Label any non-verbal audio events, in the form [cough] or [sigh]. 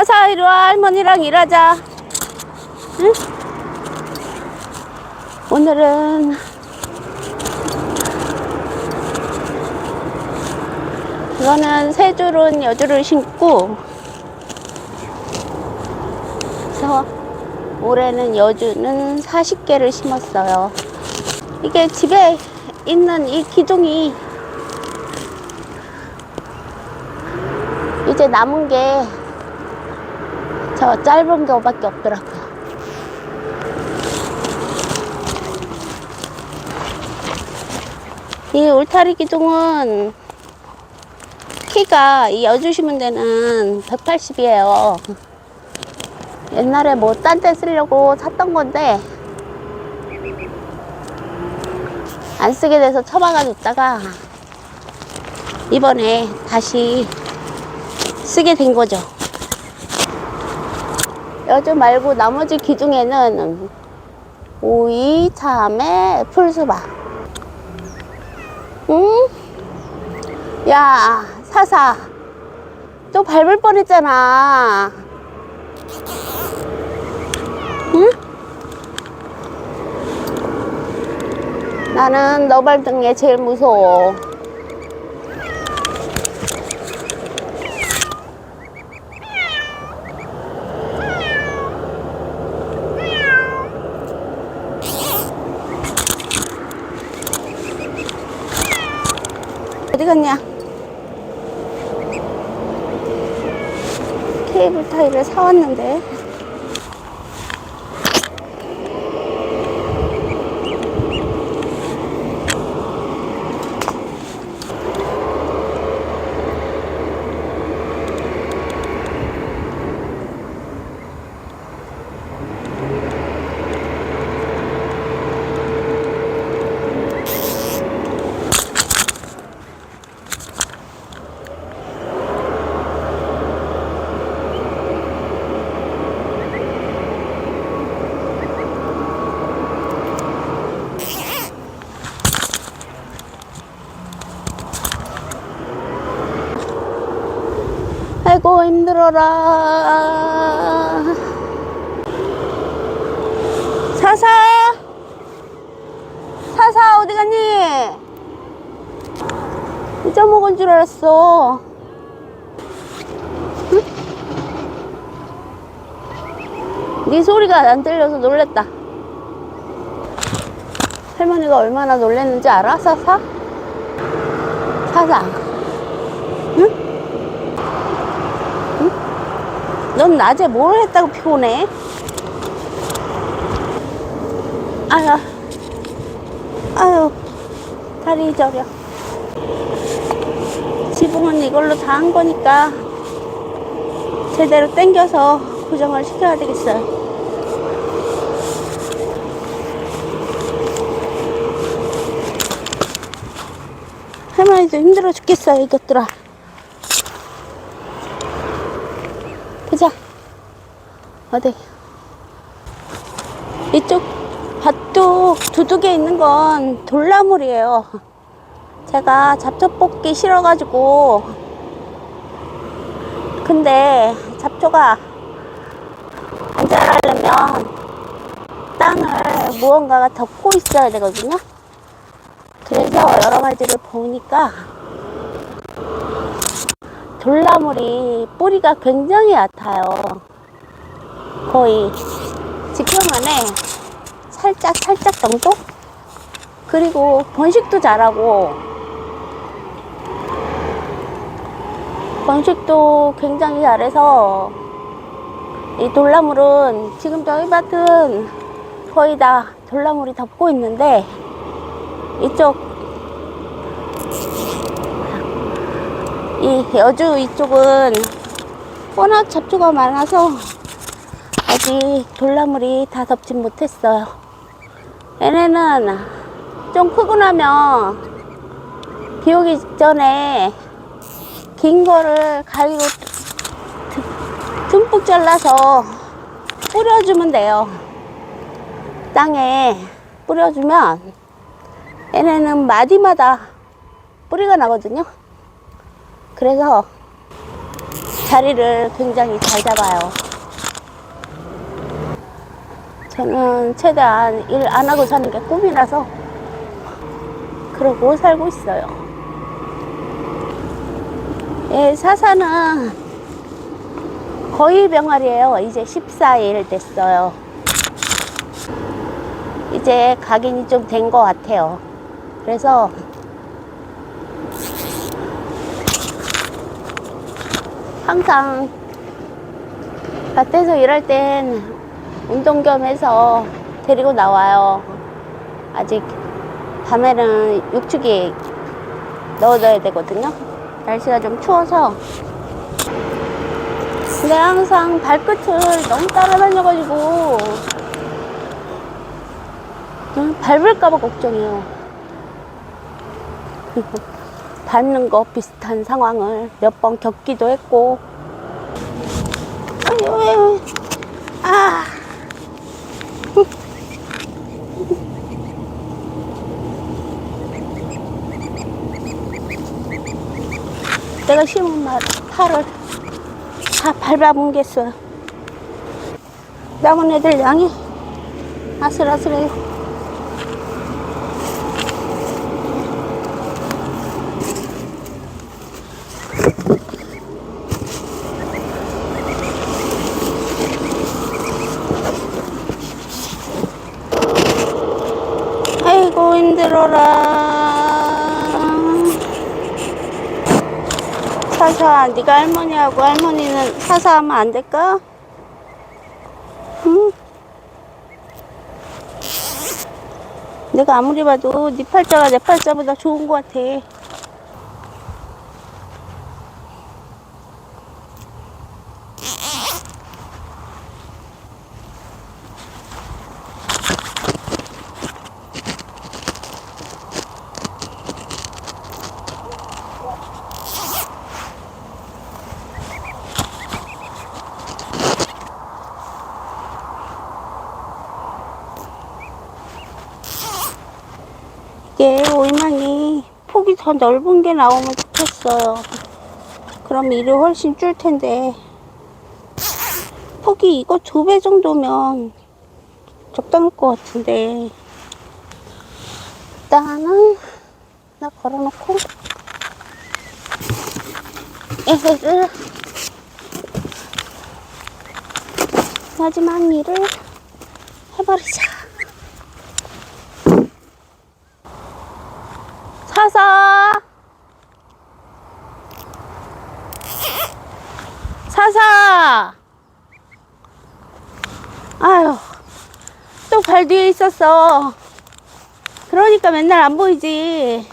사사 이리 와 할머니랑 일하자. 응? 오늘은 이거는 세 줄은 여줄을 신고 그래서 올해는 여주는 40개를 심었어요. 이게 집에 있는 이 기둥이 이제 남은 게 저 짧은 거밖에 없더라고요. 이 울타리 기둥은 키가 이 여주 심은 데는 180이에요. 옛날에 뭐 딴 데 쓰려고 샀던 건데 안 쓰게 돼서 처박아 뒀다가 이번에 다시 쓰게 된 거죠. 여주 말고 나머지 기둥에는 오이, 참외, 풀수박. 응? 야, 사사. 또 밟을 뻔 했잖아. 응? 나는 너 밟는 게 제일 무서워. 어디 갔냐? 케이블 타이를 사왔는데. 아이고 힘들어라. 사사. 사사 어디 갔니? 잊어먹은 줄 알았어. 응? 네 소리가 안 들려서 놀랬다. 할머니가 얼마나 놀랬는지 알아 사사? 사사 넌 낮에 뭘 했다고 피곤해? 아유, 아유, 다리 저려. 지붕은 이걸로 다 한 거니까 제대로 당겨서 고정을 시켜야 되겠어요. 할머니도 힘들어 죽겠어요, 이것들아. 보자. 어디? 이쪽 밭둑 두둑에 있는 건 돌나물이에요. 제가 잡초 뽑기 싫어가지고. 근데 잡초가 안 자라려면 땅을 무언가가 덮고 있어야 되거든요. 그래서 여러 가지를 보니까 돌나물이 뿌리가 굉장히 얕아요. 거의 지평만에 살짝 살짝 정도? 그리고 번식도 잘하고 번식도 굉장히 잘해서 이 돌나물은 지금 저희 밭은 거의 다 돌나물이 덮고 있는데 이쪽 이 여주 이쪽은 워낙 잡초가 많아서 아직 돌나물이 다 덮진 못했어요. 얘네는 좀 크고 나면 비 오기 전에 긴 거를 가위로 듬뿍 잘라서 뿌려주면 돼요. 땅에 뿌려주면 얘네는 마디마다 뿌리가 나거든요. 그래서 자리를 굉장히 잘 잡아요. 저는 최대한 일 안 하고 사는 게 꿈이라서 그러고 살고 있어요. 예, 사사는 거의 병아리예요. 이제 14일 됐어요. 이제 각인이 좀 된 것 같아요. 그래서 항상 밭에서 일할 땐 운동 겸 해서 데리고 나와요. 아직 밤에는 육축이 넣어줘야 되거든요. 날씨가 좀 추워서. 근데 항상 발끝을 너무 따라다녀가지고 응, 밟을까봐 걱정이에요. 밟는 거 비슷한 상황을 몇 번 겪기도 했고. 아유, 아. 내가 심은 말, 팔을 다 밟아뭉겠어요. 남은 애들 양이 아슬아슬해요. 아이고 힘들어라. 사사, 네가 할머니하고 할머니는 사사하면 안 될까? 응? 내가 아무리 봐도 네 팔자가 내 팔자보다 좋은 것 같아. 이게 오이만이 폭이 더 넓은 게 나오면 좋겠어요. 그럼 일이 훨씬 줄 텐데. 폭이 이거 두 배 정도면 적당할 것 같은데. 일단은 나 걸어놓고 에헤르 [laughs] 마지막 일을 해버리자. 사사. 사사. 아유 또 발 뒤에 있었어. 그러니까 맨날 안 보이지